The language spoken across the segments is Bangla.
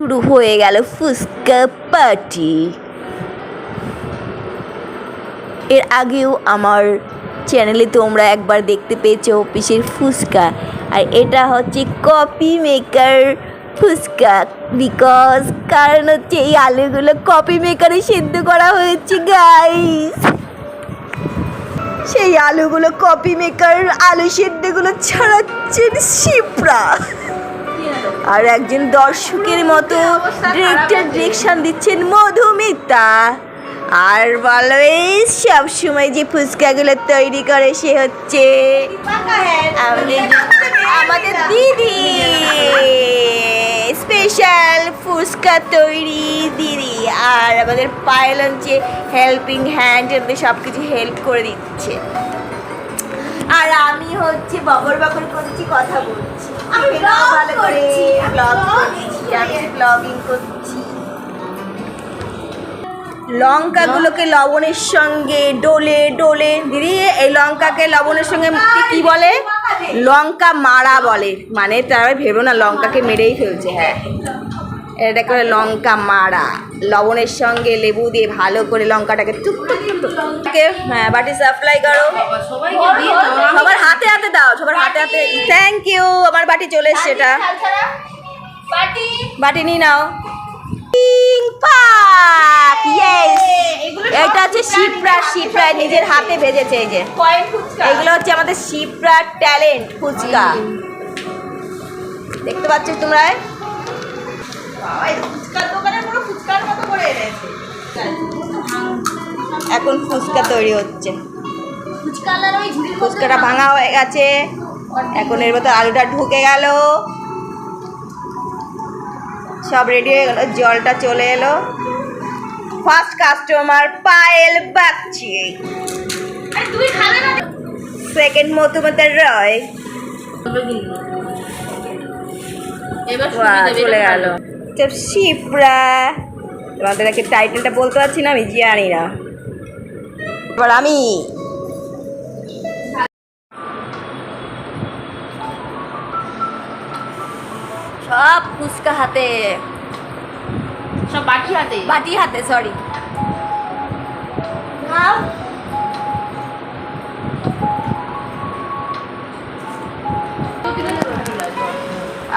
শুরু হয়ে গেল ফুচকা পার্টি। এর আগেও আমার চ্যানেলে তোমরা একবার দেখতে পেয়েছ অফিসের ফুচকা, আর এটা হচ্ছে কপি মেকার ফুচকা। বিকজ কারণ হচ্ছে এই আলুগুলো কপি মেকারে সিদ্ধ করা হয়েছে গাইস সেই আলুগুলো কপি মেকার আলু সিদ্ধগুলো ছাড়াচ্ছেন শিপ্রা। আর একজন দর্শকের মতো ডিরেক্টর ডিরেকশন দিচ্ছেন মধুমিতা। আর অলওয়েজ সব সময় যে ফুচকাগুলো তৈরি করে সে হচ্ছে আমাদের আমাদের দিদি। স্পেশাল ফুচকা তৈরি দিদি। আর আমাদের পায়েল হচ্ছে হেল্পিং হ্যান্ড সব কিছু হেল্প করে দিচ্ছে। আর আমি হচ্ছে ববর ববর করছি কথা বলছি। আমি ভালো করে ব্লগ করছি আমি ব্লগিং করছি। লঙ্কাগুলোকে লবণের সঙ্গে ডোলে ডোলে দিদি এই লঙ্কাকে লবণের সঙ্গে কি বলে? লঙ্কা মারা বলে। মানে তারা ভেবো না লঙ্কাকে মেরেই ফেলছে হ্যাঁ। এটা করে লঙ্কা মারা লবণের সঙ্গে লেবু দিয়ে ভালো করে লঙ্কাটাকে টুক টুক টুক টুক ওকে, হ্যাঁ বাটি সাপ্লাই করো। সবার হাতে হাতে দাও সবার হাতে হাতে। থ্যাংক ইউ আমার বাটি চলে এসছে এটা। বাটি নিয়ে নাও। এটা হচ্ছে নিজের হাতে ভেজেছে এই যে। এইগুলো হচ্ছে আমাদের শিপ্রা ট্যালেন্ট ফুচকা। দেখতে পাচ্ছ তোমরা? এখন ফুচকা তৈরি হচ্ছে। ফুচকাটা ভাঙা হয়ে গেছে। এখন এর ভেতর আলুটা ঢুকে গেল। সব রেডি হয়ে গেল জলটা চলে এলো। First customer Payel Bagchi. Second Madhumita Roy. চলে গেল। শিপ্রা টাইটেলটা বলতে পারছি না আমি জানি না। এবার আমি। সব ফুচকা হাতে। সব বাটি হাতে? বাটি হাতে সরি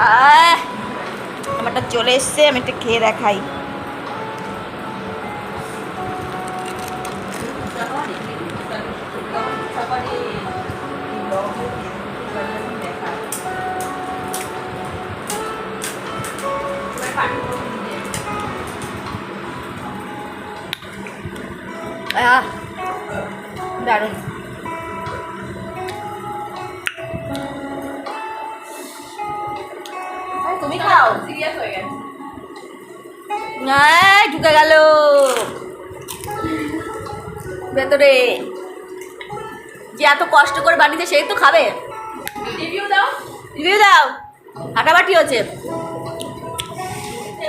আহ আমারটা চলে এসছে আমি একটা খেয়ে দেখাই। আহ দারুণ। তুমি খাও। সিরিয়াস হয়ে গেছে। ঢুকে গেল। ভেতরে। যে এত কষ্ট করে বানিয়েছে সেই তো খাবে। রিভিউ দাও। রিভিউ দাও। হাঁটাবাটি হচ্ছে।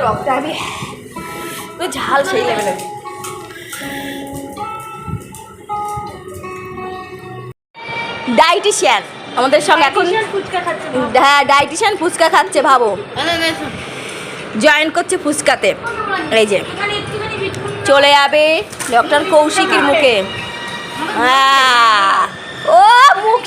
রক্ত আমি তো ঝাল সেই লেভেলের ডাইটিশিয়ান। আমাদের সঙ্গে এখন হ্যাঁ ডাইটিশিয়ান ফুচকা খাচ্ছে ভাবো। জয়েন করছে ফুচকাতে। এই যে। চলে যাবে ডক্টর কৌশিকের মুখে। হ্যাঁ। ও মুখ।